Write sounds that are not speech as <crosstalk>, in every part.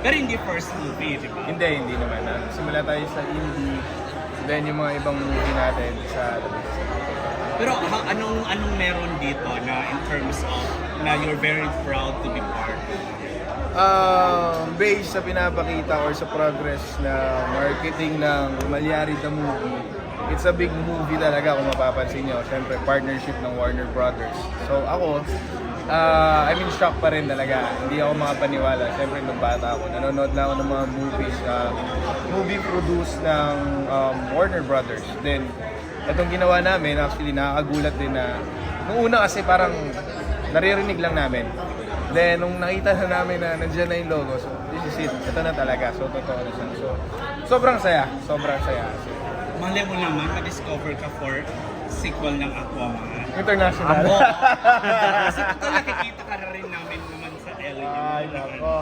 Pero hindi first movie, di ba? Hindi, hindi naman. Ah, Simula tayo sa indie, then yung mga ibang movie natin sa Pero ha- anong anong meron dito na in terms of na you're very proud to be part? Um, based sa pinapakita or sa progress na marketing ng Malyari the Movie, it's a big movie talaga kung mapapansin nyo. Siyempre, partnership ng Warner Brothers. So ako, uh, I mean, shock pa rin talaga. Hindi ako makapaniwala. Siyempre, nung bata ako, nanonood na ako ng mga movies, uh, movie produced ng um, Warner Brothers. Then, itong ginawa namin, actually, nakakagulat din na, nung una kasi parang naririnig lang namin. Then, nung nakita na namin na nandiyan na yung logo, so this is it. Ito na talaga. So, totoo na siya. So, sobrang saya. Sobrang saya. So, Malay mo naman, ma-discover ka for sequel ng Aquaman. international. Amo! <laughs> Kasi ito nakikita ka na rin namin naman sa LA. Ay, nako.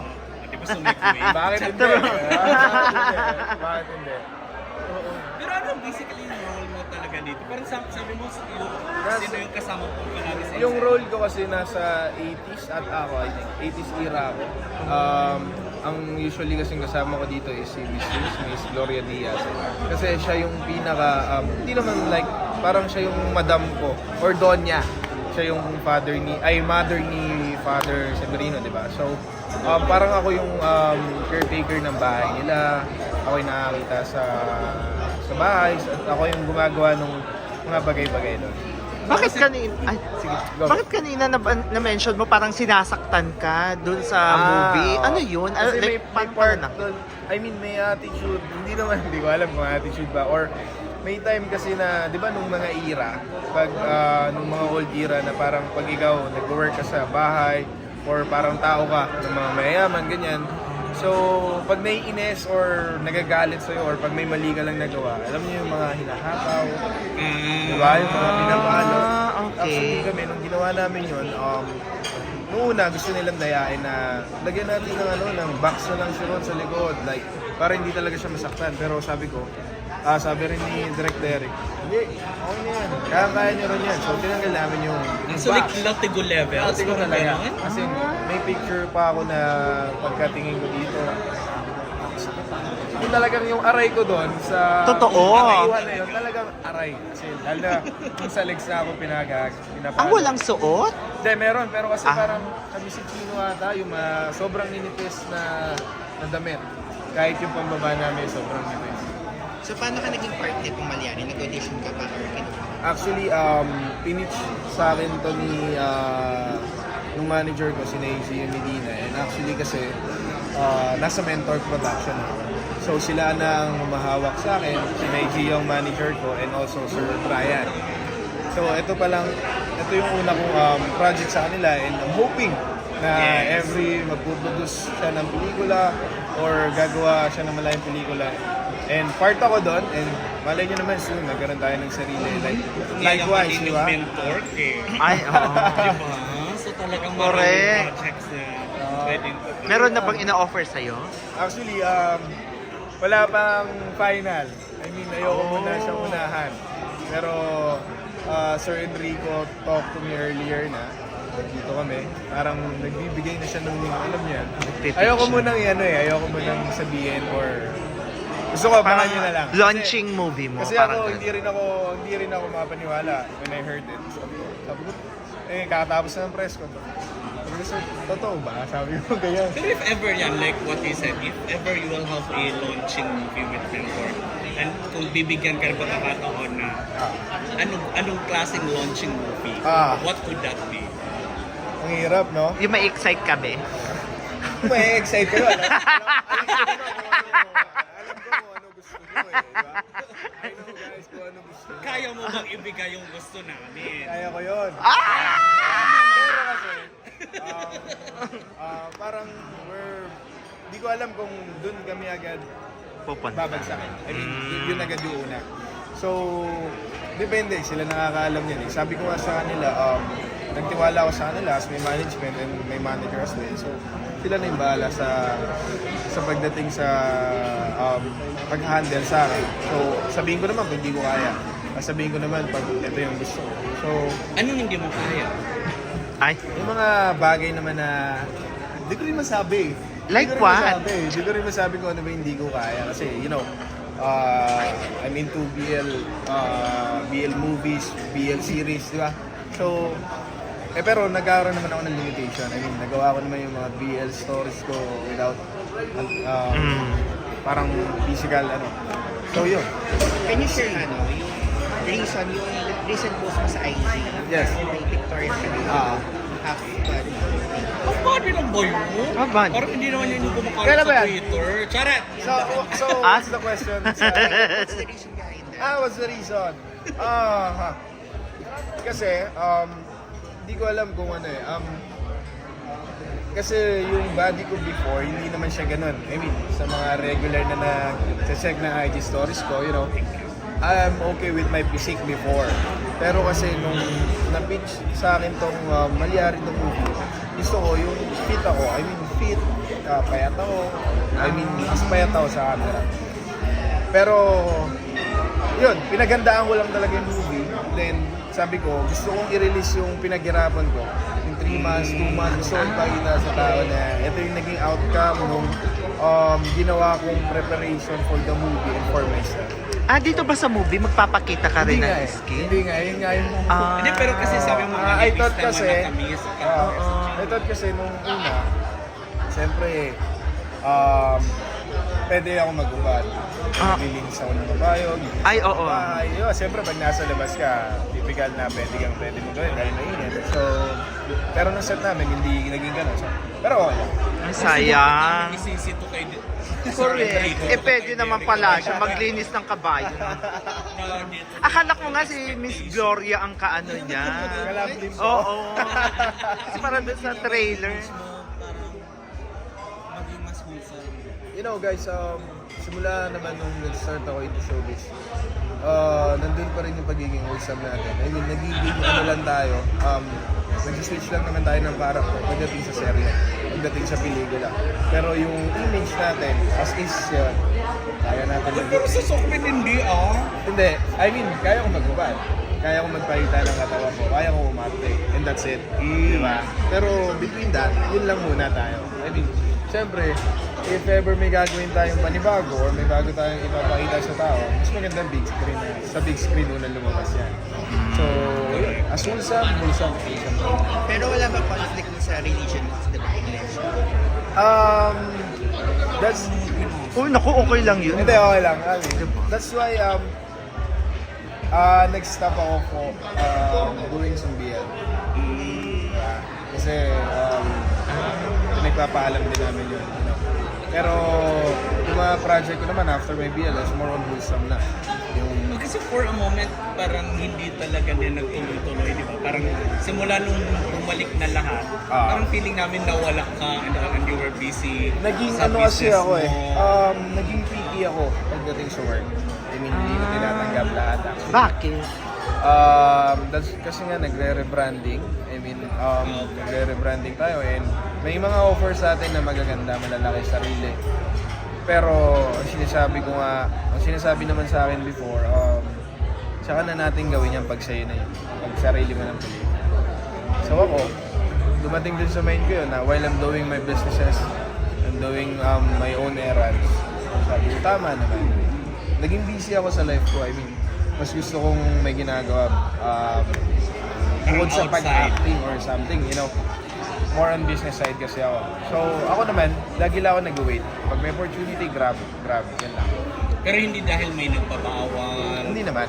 Bakit hindi? <laughs> Bakit hindi? Bakit hindi? Pero ano basically yung role mo talaga dito? Parang sabi, sabi mo, yung, sino yung kasama mo palagi sa Yung role ko kasi nasa 80s at ako, I think, 80s era ako. Um, ang usually kasing kasama ko dito is si Miss Miss, Miss Gloria Diaz. Kasi siya yung pinaka, um, hindi naman like, parang siya yung madam ko, or donya. Siya yung father ni, ay mother ni Father Severino, di ba? So, um, parang ako yung um, caretaker ng bahay nila. Ako yung nakakita sa sa bahay, at ako yung gumagawa ng mga bagay-bagay doon. Bakit kanina, ay, Sige, go. bakit kanina na, na-mention mo parang sinasaktan ka dun sa Ah, movie? oo. Ano yun? Kasi Ano, may, like, may paano part na? doon, I mean, may attitude, hindi naman, <laughs> hindi ko alam kung attitude ba, or may time kasi na, di ba, nung mga era, pag, ah, nung mga old era na parang pag ikaw nag-work ka sa bahay, or parang tao ka ng mga mayayaman, ganyan, So, pag naiinis or nagagalit sa'yo or pag may mali ka lang nagawa, alam niyo yung mga hinahataw, di ba? Yung mga pinapalo. Ah, okay. Actually kami, nung ginawa namin yun, um, Noong una, gusto nilang dayain na lagyan natin ng ano, ng box na lang siya ron sa likod. Like, para hindi talaga siya masaktan. Pero sabi ko, ah sabi rin ni Direct Derek, hindi, okay na yan. Kaya-kaya niyo rin yan. So, tinanggal namin yung So like box. Latigo levels? Ko parang talaga. ganon? Kasi may picture pa ako na pagkatingin ko dito. Yung talagang yung aray ko doon sa... Totoo. Nakaiwan na yun, talagang aray. Kasi lalo na kung sa legs na ako pinagag, pinapalo. Ang walang suot? Hindi, meron. Pero kasi Ah. parang kami si Chino ata, yung mga sobrang ninipis na, na damit. Kahit yung pambaba namin, sobrang nipis. So paano ka naging part ni Pumalyari? Nag-audition ka or kinuha? Actually, um, pinitch sa akin to ni uh, nung manager ko, si Naisy Medina. And actually kasi, uh, nasa Mentor Production ako. So sila nang humahawak sa akin, si Naisy yung manager ko, and also Sir Brian. So ito pa lang, ito yung una kong um, project sa kanila, and I'm hoping na Yes. every magpuproduce siya ng pelikula or gagawa siya ng malayang pelikula. And part ako doon, and malay nyo naman soon, nagkaroon tayo ng sarili. Like, likewise, di ba? mentor eh. Ay, <laughs> oo. Di ba? So talagang maraming Correct. projects na pwedeng Meron na bang ina-offer sa'yo? Actually, um, wala pang final. I mean, ayoko muna siyang unahan. Pero, uh, Sir Enrico talked to me earlier na dito kami. Parang nagbibigay na siya ng, alam niya. Nagtitipid Ayoko siya. munang ano eh, ayoko munang sabihin or gusto ko, Parang nyo na lang. Kasi- launching movie mo. Kasi parang ako, ganun. hindi rin ako, hindi rin ako mapaniwala when I heard it. Sabi ko, sabi ko, eh, kakatapos na ng press ko. Sabi ko, sir, totoo ba? Sabi ko, ganyan. Pero if ever yan, like what he said, if ever you will have a launching movie with Mentor, and kung bibigyan ka ng pagkakataon na anong, anong klaseng launching movie, Ah. what would that be? Ang hirap, no? Yung may excite ka be. May excite kayo. Alam, alam, alam ko kung ano, alam ko kung ano gusto eh? I know guys kung ano gusto nyo. Kaya mo bang ibigay yung gusto namin? Kaya ko yun. Ah! Pero kasi, um, ah, parang we're, di ko alam kung dun kami agad Pupunta. babagsakin. I mean, Mm. yun, yun agad yung una. So, depende. Sila nakakaalam yan eh. Sabi ko nga sa kanila, um, nagtiwala ako sa kanila as may management and may manager as well. So, sila na yung bahala sa sa pagdating sa um, pag-handle sa akin. So, sabihin ko naman kung hindi ko kaya. Sabihin ko naman pag ito yung gusto ko. So, Anong hindi mo kaya? Ay, yung mga bagay naman na hindi ko rin masabi. Like Hindi ko rin what? masabi. Hindi ko rin masabi kung ano ba hindi ko kaya. Kasi, you know, uh, I'm into BL, uh, BL movies, BL series, di ba? So, eh pero nagkaroon naman ako ng limitation. I mean, nagawa ko naman yung mga BL stories ko without, um, Mm. parang physical, ano. So, yun. Can you share ano, yung reason, yung recent post mo sa IG? Yes. May pictorial ka rin. Ah. half body. Ang body ng boy mo. Ah, body. Parang hindi naman yun yung kumakalat sa? Twitter. Charet! So, so Ah? <laughs> what's the question? What's the reason behind that? Ah, what's the reason? Ah, ha. Kasi, um, hindi ko alam kung ano eh. Um, kasi yung body ko before, hindi naman siya ganun. I mean, sa mga regular na nag-check ng IG stories ko, you know, I'm okay with my physique before. Pero kasi nung na-pitch sa akin tong uh, malyari tong movie, gusto ko yung fit ako. I mean, fit, uh, payat ako. I mean, mas payat ako sa camera. Pero, yun, pinagandaan ko lang talaga yung movie. Then, sabi ko, gusto kong i-release yung pinaghirapan ko. Yung 3 months, 2 months, gusto kong pakita sa tao na ito yung naging outcome nung um, ginawa kong preparation for the movie and for myself. Ah, dito ba sa movie magpapakita ka rin Hindi ng nga eh. skin? Hindi nga, yun nga yung... Ah. Hindi, pero kasi sabi mo, Ah, I thought kasi, tamis. ah, I thought kasi nung una, siyempre, um, pwede ako mag-ubad. Ah. Nilinis ako ng kabayo, nilinis Ay, oo. bahay. Yun, siyempre, pag nasa labas ka, typical na pwede kang pwede mo gawin dahil mainit. So, pero nung set namin, hindi naging ganun. So, pero okay lang. Ang sayang. Isisito kay di- Correct. Eh, pwede naman pala siya maglinis ng kabayo. <laughs> Akala ko nga si Miss Gloria ang kaano niya. Oo. Kasi parang doon sa trailer. Maging mas wholesome. You know guys, um, simula naman nung nag-start ako into showbiz, uh, nandun pa rin yung pagiging wholesome natin. I mean, nagiging ano lang tayo, um, nag-switch lang naman tayo ng character pagdating sa serye, pagdating sa pelikula. Pero yung image natin, as is yun, kaya natin mag Pero sa Sokpin hindi ah. Hindi, I mean, kaya ko magubad. Kaya ko magpahita ng katawan ko. Kaya ko umarte. And that's it. Di ba? Pero between that, yun lang muna tayo. I mean, syempre, if ever may gagawin tayong panibago or may bago tayong ipapakita sa tao, mas maganda big screen na. Sa big screen unang lumabas yan. So, yun. As wholesome, wholesome, wholesome. Pero wala ba conflict mo sa religion mo? Di ba? English? Um, that's, Uy, naku, okay lang yun. Hindi, okay lang. I mean, that's why, um, uh, next stop ako po, um, doing some BL. Yeah. Kasi, um, pinagpapaalam din namin yun. Pero, yung mga project ko naman after my BL is more on wholesome na. Yung, Kasi for a moment, parang hindi talaga din nagtuloy-tuloy, di ba? Parang simula nung bumalik na lahat, Ah. parang feeling namin nawala ka and, and you were busy naging sa ano kasi business ako eh, mo. um, naging picky ako pagdating sa work. I mean, hindi ko tinatanggap lahat actually. Bakit? Um, that's kasi nga nagre-rebranding. I mean, um, nagre-rebranding tayo and may mga offers sa atin na magaganda, malalaki sarili. Pero ang sinasabi ko nga, ang sinasabi naman sa akin before, um, saka na natin gawin yan pag sa'yo na yun. Pag sarili mo ng pili. So ako, dumating din sa mind ko yun na while I'm doing my businesses, I'm doing um, my own errands. Sabi ko, tama naman. Naging busy ako sa life ko. I mean, mas gusto kong may ginagawa um, bukod sa pag-acting or something, you know. More on business side kasi ako. So, ako naman, lagi lang ako nag-wait. Pag may opportunity, grab, grab, yan lang. Pero hindi dahil may nagpapawal. Hindi naman.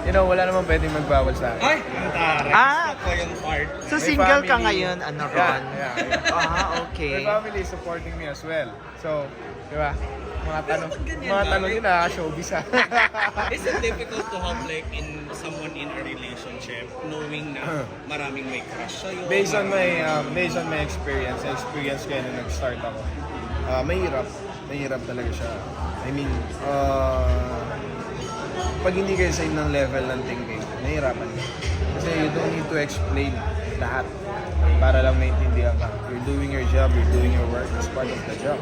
You know, wala naman pwedeng magbawal sa akin. Ay, taray. Ah. Gusto ko yung part. So May single ka family. ngayon, ano Yeah, Ron? yeah, yeah. Ah, My okay. family is supporting me as well. So, di ba? Mga tanong, ba't ganyan mga tanong din na showbiz ha. <laughs> Is it difficult to have like in someone in a relationship knowing na maraming may crush sa'yo? based on maraming- my um, based on my experience, experience ko yan nung nag-start ako. Uh, mahirap. Mahirap talaga siya. I mean, uh, pag hindi kayo sa ng level ng thinking, nahihirapan ka. Kasi you don't need to explain lahat para lang maintindihan ka. You're doing your job, you're doing your work, it's part of the job.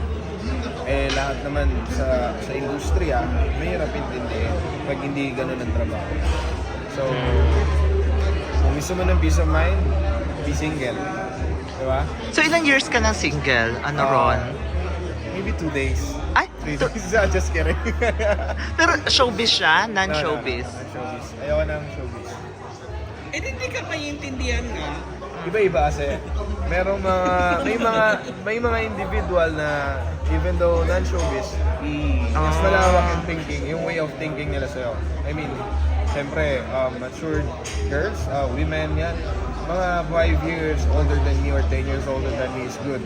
Eh, lahat naman sa sa industriya, mahirap intindihin pag hindi ganun ang trabaho. So, kung gusto mo ng peace of mind, be single. Di ba? So ilang years ka ng single, ano Ah, Ron? maybe two days. Ah, <laughs> Just kidding. <laughs> pero showbiz siya, non-showbiz. No, no, no, showbiz. Ayoko ng showbiz. Eh, hindi ka maintindihan nga. Iba-iba kasi. Merong mga, may mga, may mga individual na even though non-showbiz, Mm. mas Ah. malawak yung thinking, yung way of thinking nila sa'yo. I mean, siyempre, um, matured girls, uh, women yan, mga 5 years older than me or 10 years older than me is good.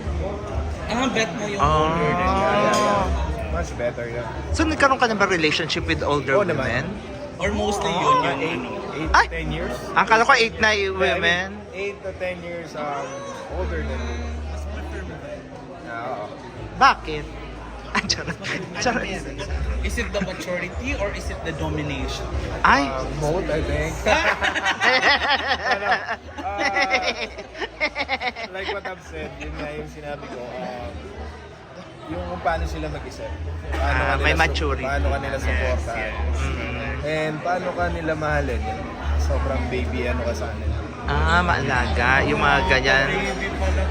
Ah, bet mo yung Ah. older than you. Yeah, yeah, yeah. Much better yan. So nagkaroon ka na ba relationship with older Oo naman. women? Or mostly Ah, yun yung 8, ano. 8 Ay! 10 years. Akala ko 8 na women. 8 to 10 years um, older than me. Yeah, oo. Bakit? <laughs> Ah, charot. Charot. Is it the maturity or is it the domination? Ay! Um, both, I think. <laughs> ano, uh, like what I've said, yun nga yung sinabi ko, um, yung kung paano sila mag-isip. Paano Ah, may maturity. Paano ka nila supportan. Mm. And paano ka nila mahalin. Yun, sobrang baby ano ka sa kanila. Ah, maalaga. Yung mga ganyan.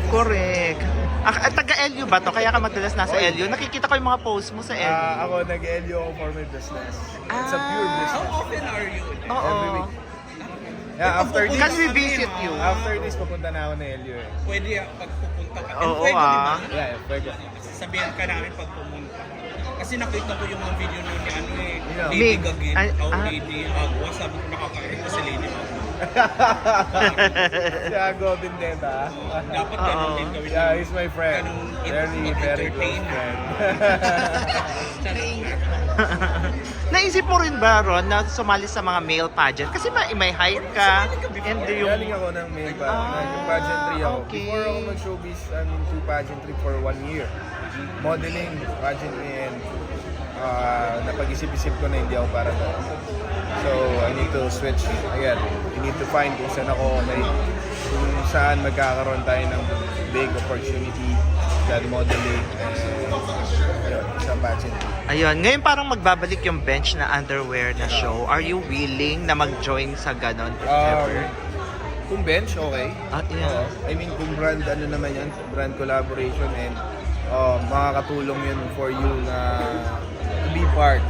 Correct. Ah, ah, taga-LU ba to? Kaya ka madalas nasa Oy. LU? Nakikita ko yung mga post mo sa LU. Ah, ako nag-LU ako for my business. It's a pure Ah. How business. often are you? Oo. every week. Yeah, after this, Can we visit you? after this, papunta na ako na LU eh. Pwede ah, pag pupunta ka. And Oo, pwede, ah. di ba? Yeah, yeah, pwede. Sabihan ka namin pag pumunta. Kasi nakita ko yung mga video nun ni ano eh, Yeah. Lady Mig. Gagin, Ay, oh, ah. Lady Agua, sabi ko nakakairit ko si Lady Agua. <laughs> si Ago Bindeta. Dapat ganun din gawin. Yeah, he's my friend. Ganun, Very, very close entertain. friend. <laughs> Naisip mo rin ba, Ron, na sumali sa mga male pageant? Kasi may, may height ka, and yung... Galing ako ng mail pa. Ah, Nag pageantry ako. okay. Before ako mag-showbiz, I'm into pageantry for one year. Modeling, pageantry, and uh, napag-isip-isip ko na hindi ako para doon. So, I need to switch again. I need to find kung saan ako okay. Kung saan magkakaroon tayo ng big opportunity that modeling and yun, sa pageantry. Ayun, ngayon parang magbabalik yung bench na underwear na show. Are you willing na mag-join sa ganon? if Um, ever? kung bench, okay. Ah, yeah. Oo. I mean, kung brand, ano naman yan, brand collaboration and uh, makakatulong yun for you na to be part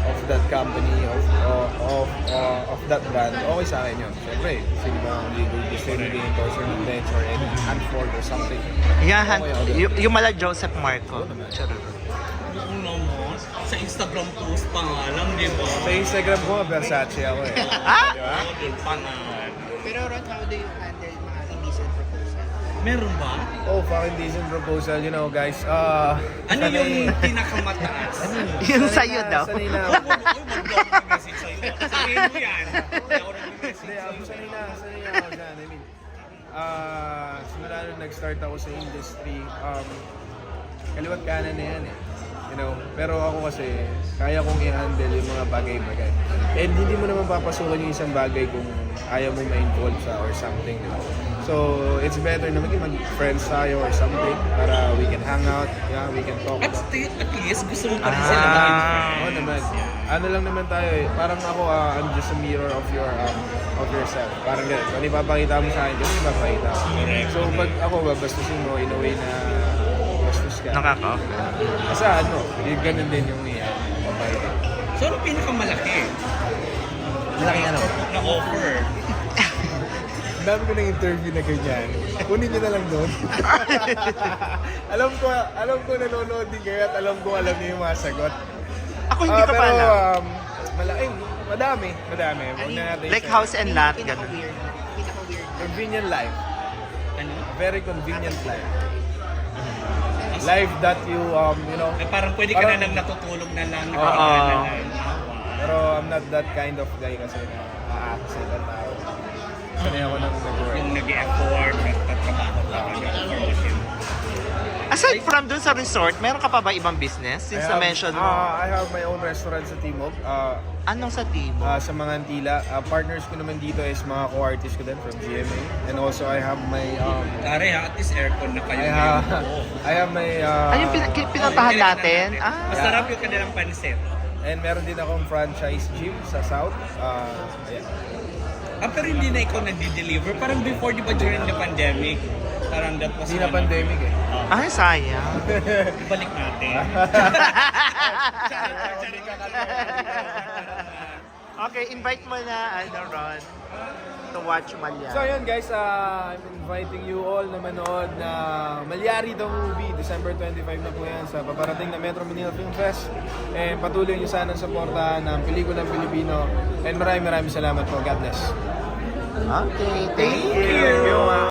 of that company, of of of, uh, of that brand, okay sa akin yun. Siyempre, sino ba ang legal distributors or ng bench or any Hanford or something. Yeah, Okay, okay. y- yung mala Joseph Marco. Charot. Ano mo? Sa Instagram post pa nga lang, di ba? Sa Instagram ko, Versace ako eh. Ah! Di ba? Oo, dun pa nga. Pero Ron, how do you handle? Meron ba? Oh, fucking decent proposal, you know, guys. Uh, Ano yung pinakamataas? <laughs> Yung sa'yo daw. Sanay na. Uy, wag daw ako nag-message sa'yo. Sabihin mo yan. Hindi ako nag-message Hindi, sa'yo. ako sanay na, sanay na ako dyan. I mean, ah, simula nung nag-start ako sa industry, um, kaliwat kanan na yan eh. You know, pero ako kasi, kaya kong i-handle yung mga bagay-bagay. And hindi mo naman papasukan yung isang bagay kung ayaw mo ma-involve sa or something. di ba? So, it's better na maging mag-friends tayo or something para we can hang out, yeah, we can talk At, about at least gusto mo pa rin Ah. sila maging Oo friends. naman. Ano lang naman tayo eh. Parang ako, ah, I'm just a mirror of your um, of yourself. Parang ganun. Kung ipapakita mo sa akin, ganun ipapakita ko. Correct. So pag ako babastusin mo in a way na bastos ka. Nakaka Kasi ano, yung ganun din yung iya. Papakita. So, ano pinakamalaki Malaki ano? na offer? Dami ko ng interview na ganyan. Kunin nyo na lang doon. <laughs> alam ko, alam ko nanonood din kayo at alam ko alam niyo yung mga sagot. Ako hindi Ah, ka pero, pa alam. um, malaki, madami, madami. Huwag na natin Like house and lot, ganun. Pinaka-weird. Pinaka-weird. Convenient life. Ano? Very convenient life. Life that you, um, you know, Eh, parang pwede ka na Parang- lang natutulog na lang, Oo. nakahiga na lang. pero I'm not that kind of guy kasi na a-accent ang tao. Sanay ako ng nag-work. Yung nag-effort, nagtatrabaho talaga. Aside from dun sa resort, meron ka pa ba ibang business? Since I have, na-mention mo, ah, I have my own restaurant sa Timog. Uh, anong sa team mo? sa mga Antila. Ah, partners ko naman dito is mga co-artists ko din from GMA. And also I have my, um, Tare ha, at least aircon na kayo I ngayon. have, Oo. I have my, uh, Ay, yung pin- kin- pinuntahan Yung natin? kailangan Ah. Masarap yung kanilang pansit. and meron din akong franchise gym sa South. Uh, ayan. Ah, pero hindi na ikaw nagdi-deliver. Parang before, di ba, during the pandemic, Parang that was Hindi na of- pandemic eh. Oh, Ay, sayang. <laughs> ibalik natin. <laughs> okay, invite mo na, ano, Ron, to watch Malya. So yun guys, uh, I'm inviting you all na manood na Malyari the Movie. December 25 na po yan sa paparating na Metro Manila Film Fest. And patuloy nyo sana supportahan ng pelikulang Pilipino. And maraming maraming salamat po. God bless. Okay, thank you.